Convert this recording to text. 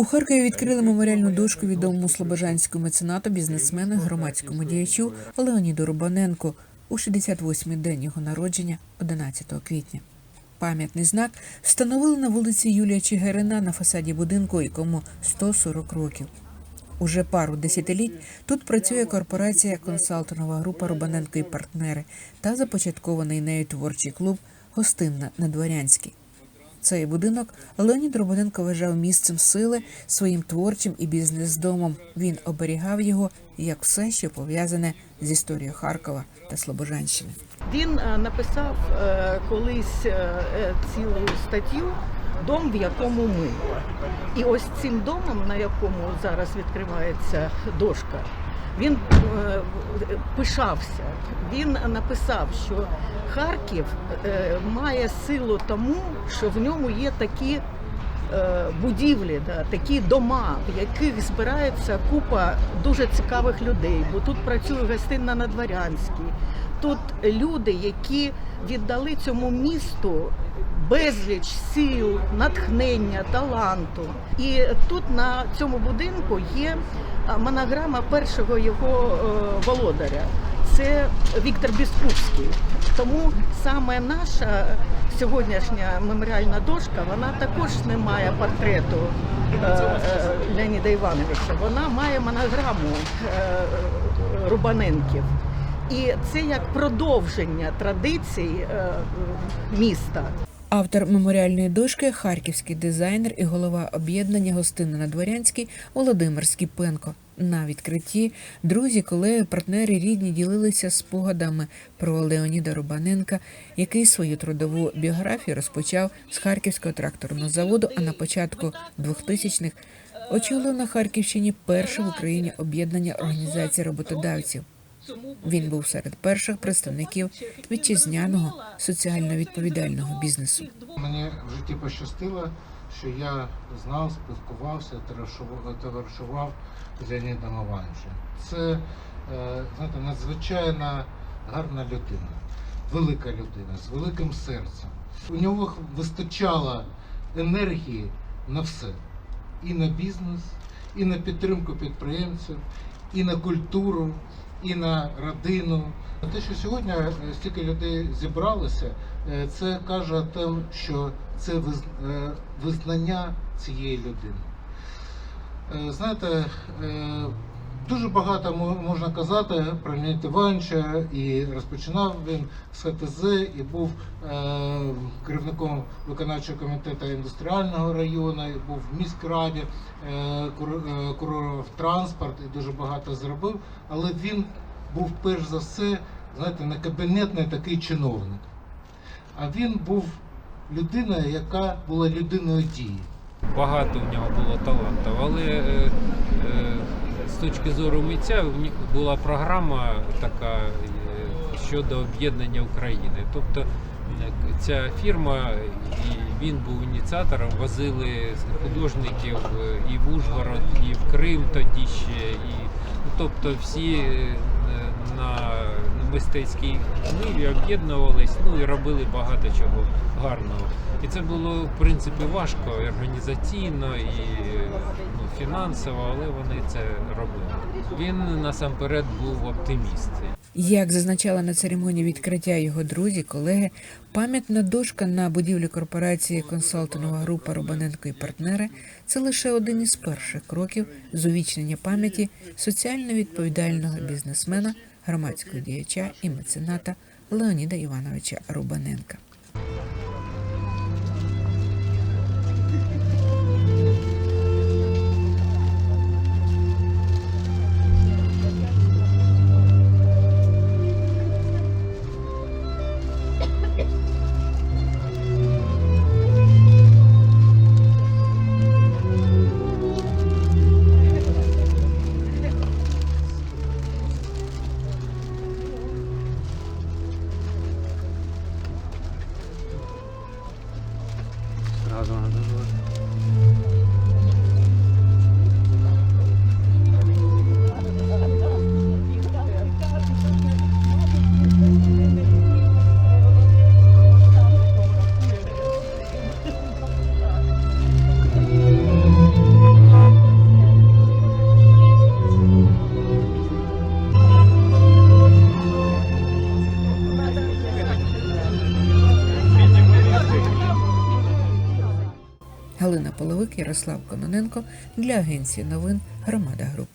У Харкові відкрили меморіальну дошку відомому слобожанському меценату, бізнесмену, громадському діячу Леоніду Рубаненку у 68-й день його народження, 11 квітня. Пам'ятний знак встановили на вулиці Юлія Чигирина на фасаді будинку, якому 140 років. Уже пару десятиліть тут працює корпорація консалтингова група Рубаненко і партнери та започаткований нею творчий клуб Гостинна на Дворянській. Цей будинок Леонід Рубаненко вважав місцем сили своїм творчим і бізнес-домом. Він оберігав його як все, що пов'язане з історією Харкова та Слобожанщини. Він е, написав е, колись е, цілу статтю Дом, в якому ми. І ось цим домом, на якому зараз відкривається дошка, він пишався. Він написав, що Харків е, має силу тому, що в ньому є такі е, будівлі, такі дома, в яких збирається купа дуже цікавих людей. Бо тут працює гостинна на Дворянській. Тут люди, які віддали цьому місту безліч сил, натхнення, таланту. І тут на цьому будинку є монограма першого його е, володаря. Це Віктор Біскупський. Тому саме наша сьогоднішня меморіальна дошка, вона також не має портрету е, е, Леоніда Івановича. Вона має монограму Рубаненків. І це як продовження традицій міста. Автор меморіальної дошки харківський дизайнер і голова об'єднання гостини на Дворянській Володимир Скіпенко. На відкритті друзі, колеги, партнери рідні ділилися спогадами про Леоніда Рубаненка, який свою трудову біографію розпочав з Харківського тракторного заводу, а на початку 2000-х очолив на Харківщині перше в Україні об'єднання організацій роботодавців. Він був серед перших представників вітчизняного соціально відповідального бізнесу. Мені в житті пощастило, що я знав, спілкувався, товаришував- з Леонідом Івановичем. Це е, знаєте, надзвичайно гарна людина, велика людина з великим серцем. У нього вистачало енергії на все. І на бізнес, і на підтримку підприємців, і на культуру, і на родину. Те, що сьогодні е, стільки людей зібралося, е, це каже те, що це е, визнання цієї людини. Знаєте, дуже багато можна казати про Леоніда Івановича, і розпочинав він з ХТЗ і був е, керівником виконавчого комітету індустріального району, і був в міськраді, е, е, курував транспорт і дуже багато зробив. Але він був перш за все, знаєте, не кабінетний такий чиновник. А він був людиною, яка була людиною дії. багато в нього було талантів, але е, е, з точки зору митця була програма така е, щодо об'єднання України. Тобто ця фірма і він був ініціатором, возили художників е, і в Ужгород, і в Крим тоді ще. І, ну, тобто всі е, на мистецькій ниві об'єднувались ну і робили багато чого гарного. І це було в принципі важко і організаційно і ну, фінансово, але вони це робили. Він насамперед був оптиміст. Як зазначала на церемонії відкриття його друзі, колеги, пам'ятна дошка на будівлі корпорації консалтингова група Рубаненко і партнери це лише один із перших кроків з увічнення пам'яті соціально відповідального бізнесмена, громадського діяча і мецената Леоніда Івановича Рубаненка. da, sondern das Галина Половик, Ярослав Кононенко для агенції новин Громада Груп.